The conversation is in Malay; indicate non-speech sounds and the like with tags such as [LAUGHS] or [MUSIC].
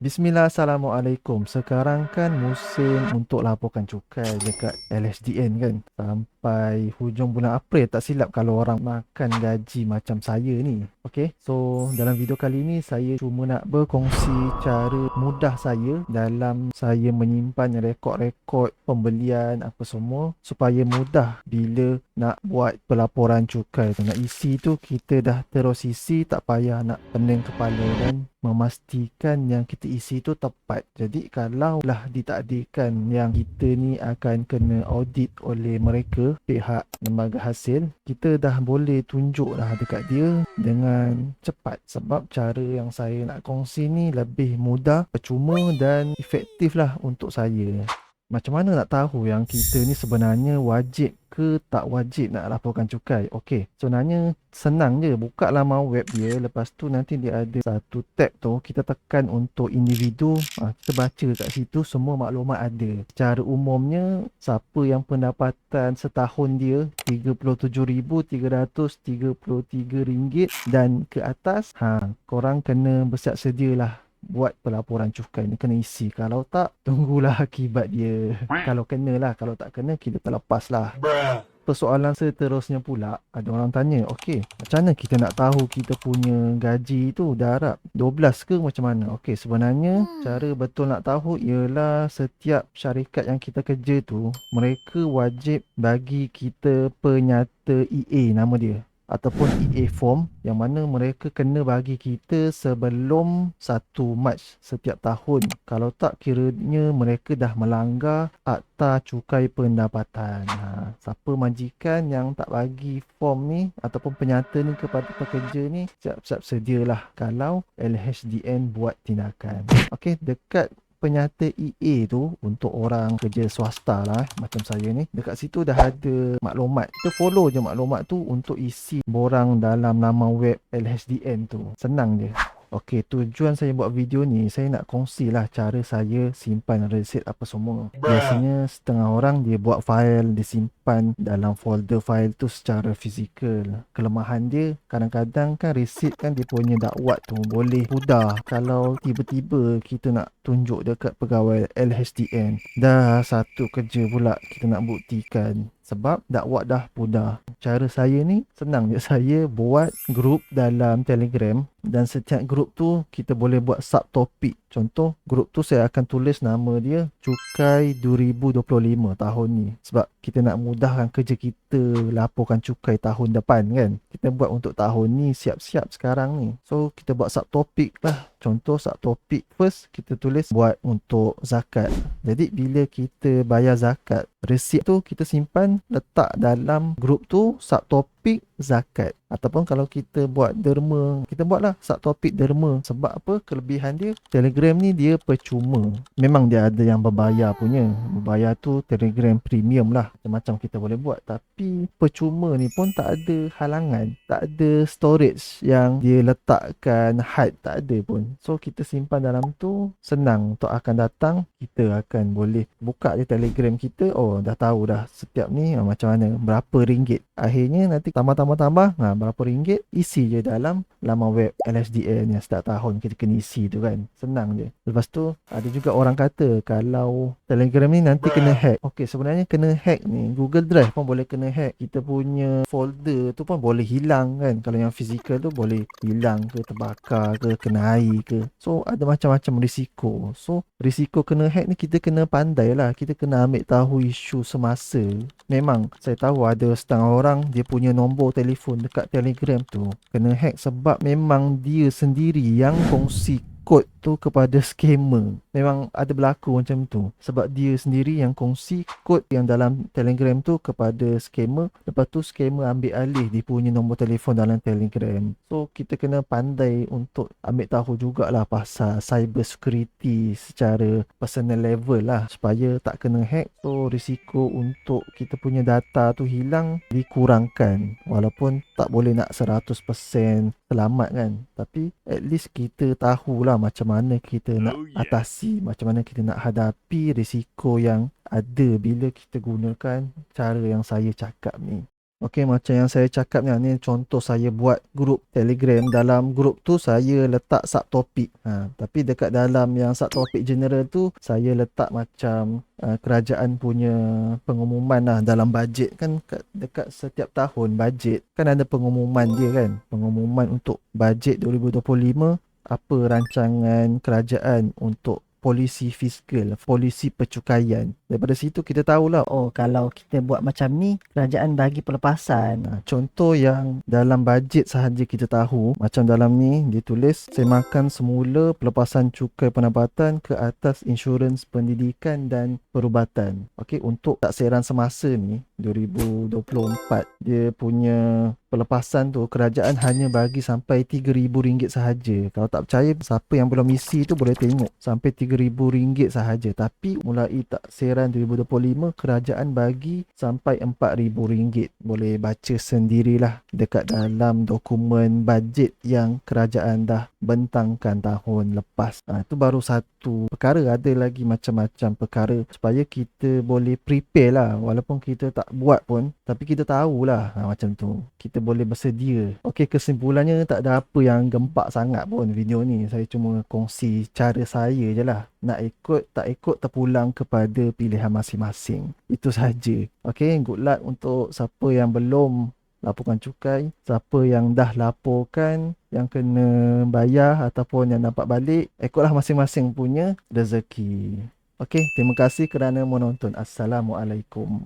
Bismillah, Assalamualaikum. Sekarang kan musim untuk laporkan cukai dekat LHDN kan. Sampai hujung bulan April tak silap kalau orang makan gaji macam saya ni. Okay, so dalam video kali ni saya cuma nak berkongsi cara mudah saya dalam saya menyimpan rekod-rekod pembelian apa semua supaya mudah bila nak buat pelaporan cukai tu. Nak isi tu kita dah terus isi tak payah nak pening kepala dan memastikan yang kita isi tu tepat. Jadi kalau lah ditakdirkan yang kita ni akan kena audit oleh mereka pihak lembaga hasil, kita dah boleh tunjuk dah dekat dia dengan cepat sebab cara yang saya nak kongsi ni lebih mudah, percuma dan efektif lah untuk saya. Macam mana nak tahu yang kita ni sebenarnya wajib ke tak wajib nak laporkan cukai? Okey, sebenarnya senang je. Buka laman web dia. Lepas tu nanti dia ada satu tab tu. Kita tekan untuk individu. Ha, kita baca kat situ semua maklumat ada. Secara umumnya, siapa yang pendapatan setahun dia RM37,333 dan ke atas, ha, korang kena bersiap sedialah buat pelaporan cukai ni kena isi. Kalau tak [LAUGHS] tunggulah akibat dia. Kalau kena lah kalau tak kena kita terlepas lah. Persoalan seterusnya pula ada orang tanya okey macam mana kita nak tahu kita punya gaji tu? Darab 12 ke macam mana? Okey sebenarnya hmm. cara betul nak tahu ialah setiap syarikat yang kita kerja tu mereka wajib bagi kita penyata EA nama dia ataupun EA form yang mana mereka kena bagi kita sebelum 1 Mac setiap tahun. Kalau tak kiranya mereka dah melanggar Akta Cukai Pendapatan. Ha, siapa majikan yang tak bagi form ni ataupun penyata ni kepada pekerja ni siap-siap sedialah kalau LHDN buat tindakan. Okey, dekat penyata EA tu untuk orang kerja swasta lah eh, macam saya ni. Dekat situ dah ada maklumat. Kita follow je maklumat tu untuk isi borang dalam nama web LHDN tu. Senang je Okey, tujuan saya buat video ni, saya nak kongsilah cara saya simpan resit apa semua. Biasanya setengah orang dia buat file, dia simpan dalam folder file tu secara fizikal. Kelemahan dia, kadang-kadang kan resit kan dia punya dakwat tu boleh pudar kalau tiba-tiba kita nak tunjuk dekat pegawai LHDN. Dah satu kerja pula kita nak buktikan sebab dakwat dah pudar. Cara saya ni senang je. Saya buat grup dalam Telegram dan setiap grup tu kita boleh buat subtopik. Contoh grup tu saya akan tulis nama dia Cukai 2025 tahun ni. Sebab kita nak mudahkan kerja kita laporkan cukai tahun depan kan. Kita buat untuk tahun ni siap-siap sekarang ni. So kita buat subtopik lah. Contoh subtopik first kita tulis buat untuk zakat. Jadi bila kita bayar zakat, resit tu kita simpan letak dalam grup tu subtopik zakat. Ataupun kalau kita buat derma kita buatlah subtopik derma. Sebab apa? Kelebihan dia telegram ni dia percuma. Memang dia ada yang berbayar punya. Berbayar tu telegram premium lah. Macam-macam kita boleh buat. Tapi percuma ni pun tak ada halangan. Tak ada storage yang dia letakkan hard tak ada pun. So kita simpan dalam tu senang untuk akan datang kita akan boleh buka je telegram kita. Oh dah tahu dah setiap ni oh, macam mana berapa ringgit. Akhirnya nanti tambah-tambah-tambah ha, berapa ringgit isi je dalam laman web LSDN yang setiap tahun kita kena isi tu kan. Senang je. Lepas tu ada juga orang kata kalau telegram ni nanti kena hack. Ok sebenarnya kena hack ni. Google drive pun boleh kena hack. Kita punya folder tu pun boleh hilang kan. Kalau yang fizikal tu boleh hilang ke terbakar ke kena air ke. So ada macam-macam risiko. So risiko kena hack ni kita kena pandai lah kita kena ambil tahu isu semasa. Memang saya tahu ada setengah orang dia punya nombor telefon dekat Telegram tu kena hack sebab memang dia sendiri yang kongsi kod tu kepada scammer. Memang ada berlaku macam tu. Sebab dia sendiri yang kongsi kod yang dalam telegram tu kepada scammer. Lepas tu scammer ambil alih dia punya nombor telefon dalam telegram. So kita kena pandai untuk ambil tahu jugalah pasal cyber security secara personal level lah. Supaya tak kena hack. So risiko untuk kita punya data tu hilang dikurangkan. Walaupun tak boleh nak 100% selamat kan. Tapi at least kita tahulah macam mana kita nak oh, atasi, macam mana kita nak hadapi risiko yang ada bila kita gunakan cara yang saya cakap ni. Okey, macam yang saya cakap ni, ni contoh saya buat grup Telegram. Dalam grup tu saya letak subtopik. Ha, tapi dekat dalam yang subtopik general tu, saya letak macam uh, kerajaan punya pengumuman lah dalam bajet. Kan dekat setiap tahun bajet, kan ada pengumuman dia kan. Pengumuman untuk bajet 2025, apa rancangan kerajaan untuk polisi fiskal, polisi pencukaian. Daripada situ kita tahulah Oh, kalau kita buat macam ni, kerajaan bagi pelepasan. Nah, contoh yang dalam bajet sahaja kita tahu, macam dalam ni dia tulis semakan semula pelepasan cukai pendapatan ke atas insurans pendidikan dan perubatan. Okey, untuk taksiran semasa ni 2024 dia punya pelepasan tu kerajaan hanya bagi sampai RM3,000 sahaja. Kalau tak percaya siapa yang belum isi tu boleh tengok sampai RM3,000 sahaja. Tapi mulai taksiran 2025 kerajaan bagi sampai RM4,000. Boleh baca sendirilah dekat dalam dokumen bajet yang kerajaan dah bentangkan tahun lepas. Ha, itu baru satu perkara. Ada lagi macam-macam perkara supaya kita boleh prepare lah. Walaupun kita buat pun tapi kita tahulah ha, macam tu. Kita boleh bersedia. Okey, kesimpulannya tak ada apa yang gempak sangat pun video ni. Saya cuma kongsi cara saya je lah. Nak ikut, tak ikut, terpulang kepada pilihan masing-masing. Itu saja. Okey, good luck untuk siapa yang belum laporkan cukai. Siapa yang dah laporkan, yang kena bayar ataupun yang dapat balik, ikutlah masing-masing punya rezeki. Okey, terima kasih kerana menonton. Assalamualaikum.